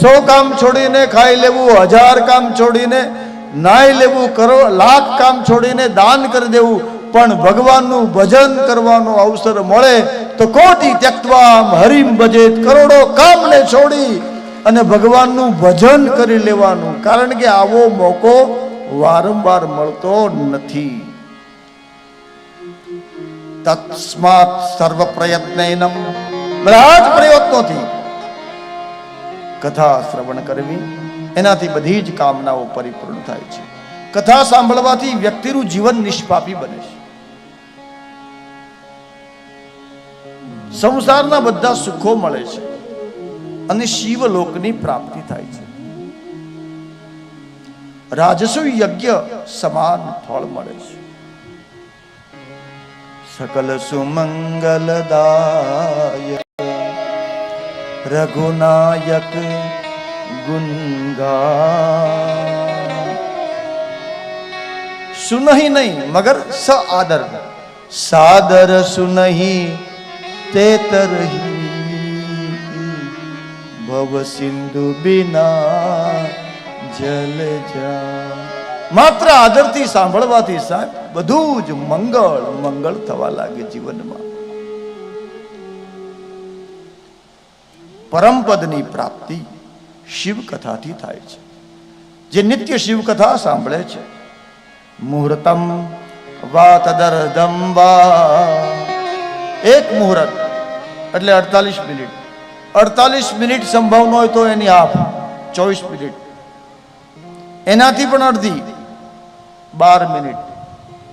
સો કામ છોડીને ખાઈ લેવું, હજાર કામ છોડીને નાઈ લેવું, કરો, લાખ કામ છોડીને દાન કરી દેવું, પણ ભગવાનનું ભજન કરવાનો અવસર મળે તો કોટી ત્યક્તવામ, હરિમ ભજેત, કરોડો કામને છોડી અને ભગવાનનું ભજન કરી લેવાનું. કારણ કે આવો મોકો વારંવાર મળતો નથી. તસ્માત સર્વ પ્રયત્ન એનમ બધા જ પ્રયત્નોથી કથા શ્રવણ કરવી, એનાથી બધી જ કામનાઓ પરિપૂર્ણ થાય છે. કથા સાંભળવાથી વ્યક્તિનું જીવન નિષ્પાપી બને છે. સંસારના બધા સુખો મળે છે અને શિવલોકની પ્રાપ્તિ થાય છે. રાજસુ યજ્ઞ સમાન ફળ મળે છે. સકલ સુમંગલદાય રઘુનાયક ગુનગા સુનહી નહીં મગર સ આદર સાદર સુનહી તે તરહી ભવ સિંધુ બિના જલ જા માત્ર આદરથી સાંભળવાથી સાહેબ બધું જ મંગળ મંગળ થવા લાગે જીવનમાં પરમપદની પ્રાપ્તિ શિવકથાથી થાય છે. જે નિત્ય શિવકથા સાંભળે છે. મુહૂર્તમ વા તદર્ધમ વા. એક મુહૂર્ત, એટલે અડતાલીસ મિનિટ. અડતાલીસ મિનિટ સંભવ ન હોય તો એની આફ ચોવીસ મિનિટ. એનાથી પણ અડધી, બાર મિનિટ.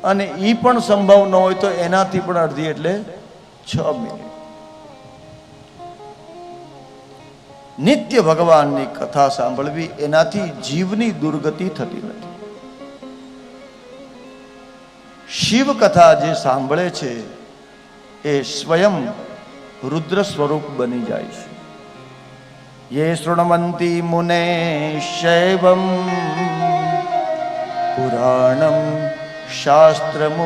અને એ પણ સંભવ ન હોય તો એનાથી પણ અડધી, એટલે છ મિનિટ. નિત્ય ભગવાનની કથા સાંભળવી એનાથી જીવની દુર્ગતિ થતી નથી. શિવ કથા જે સાંભળે છે, એ સ્વયં રુદ્ર સ્વરૂપ બની જાય છે. યે શૃણવંતી મુને શૈવમ, પુરાણમ શાસ્ત્રમૂર્તમ.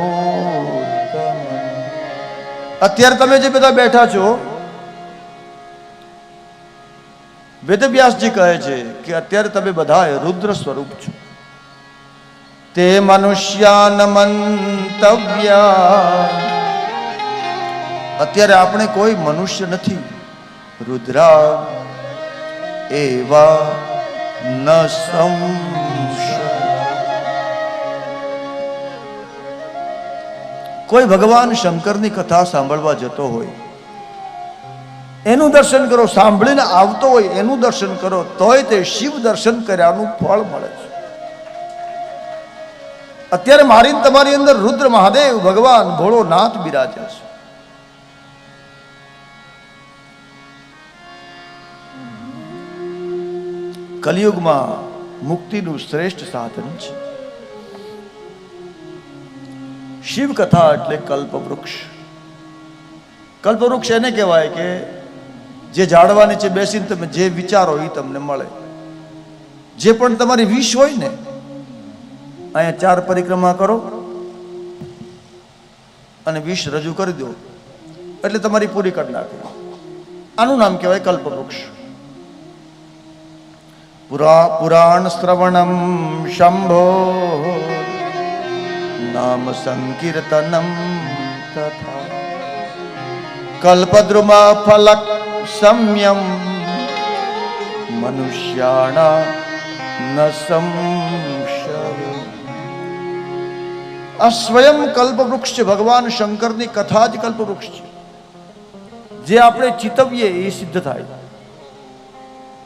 અત્યારે તમે જે બધા બેઠા છો વેદવ્યાસજી કહે છે કે અત્યારે તમે બધા રુદ્ર સ્વરૂપ છો. તે મનુષ્યાન મંતવ્ય. અત્યારે આપણે કોઈ મનુષ્ય નથી. રુદ્રા એવા ન કોઈ ભગવાન શંકરની કથા સાંભળવા જતો હોય એનું દર્શન કરો, સાંભળીને આવતો હોય એનું દર્શન કરો, તોય તે શિવ દર્શન કર્યાનું ફળ મળે છે. અત્યારે મારી તમારી અંદર રુદ્ર મહાદેવ, ભગવાન, ભોળોનાથ બિરાજે છે. કલિયુગમાં મુક્તિનું શ્રેષ્ઠ સાધન છે. શિવ કથા એટલે કલ્પવૃક્ષ. કલ્પવૃક્ષ એને કહેવાય કે જે ઝાડવા નીચે બેસીને તમે જે વિચારો એ તમને મળે. જે પણ તમારી વિશ હોય ને, અહીંયા ચાર પરિક્રમા કરો અને વિશ રજૂ કરી દો. એટલે તમારી પૂરી કરી નાખે. આનું નામ કહેવાય કલ્પવૃક્ષ. પુરા, પુરાણ શ્રવણમ શંભો, નામ સંકીર્તનમ તથા. કલ્પદ્રુમા ફલક સંયમ મનુષ્યાણા ન સંશય આ સ્વયં કલ્પવૃક્ષ છે ભગવાન શંકરની કથા જ કલ્પવૃક્ષ છે જે આપણે ચિતવીએ એ સિદ્ધ થાય